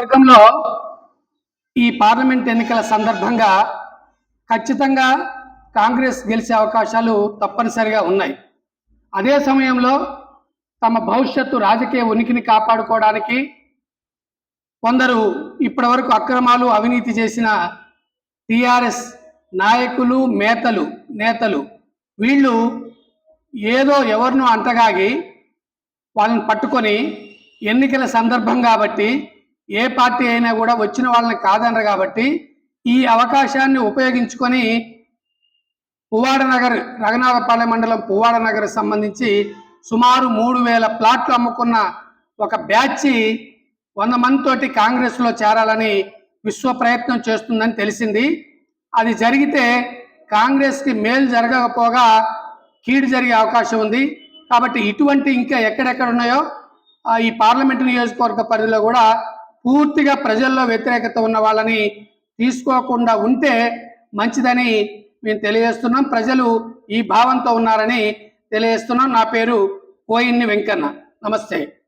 వర్గంలో ఈ పార్లమెంట్ ఎన్నికల సందర్భంగా ఖచ్చితంగా కాంగ్రెస్ గెలిచే అవకాశాలు తప్పనిసరిగా ఉన్నాయి. అదే సమయంలో తమ భవిష్యత్తు రాజకీయ ఉనికిని కాపాడుకోవడానికి కొందరు ఇప్పటివరకు అక్రమాలు అవినీతి చేసిన టిఆర్ఎస్ నాయకులు మేతలు నేతలు వీళ్ళు ఏదో ఎవరినో అంటగాగి వాళ్ళని పట్టుకొని ఎన్నికల సందర్భం కాబట్టి ఏ పార్టీ అయినా కూడా వచ్చిన వాళ్ళని కాదనరు కాబట్టి ఈ అవకాశాన్ని ఉపయోగించుకొని పువ్వాడ నగర్ రఘునాథపాలెం మండలం పువ్వాడ నగర్ సంబంధించి సుమారు మూడు వేల ప్లాట్లు అమ్ముకున్న ఒక బ్యాచి వంద మందితోటి కాంగ్రెస్లో చేరాలని విశ్వ ప్రయత్నం చేస్తుందని తెలిసింది. అది జరిగితే కాంగ్రెస్కి మేలు జరగకపోగా కీడు జరిగే అవకాశం ఉంది. కాబట్టి ఇటువంటి ఇంకా ఎక్కడెక్కడ ఉన్నాయో ఈ పార్లమెంటు నియోజకవర్గ పరిధిలో కూడా పూర్తిగా ప్రజల్లో వ్యతిరేకత ఉన్న వాళ్ళని తీసుకోకుండా ఉంటే మంచిదని మేము తెలియజేస్తున్నాం. ప్రజలు ఈ భావంతో ఉన్నారని తెలియజేస్తున్నాం. నా పేరు కోయిన్ని వెంకన్న. నమస్తే.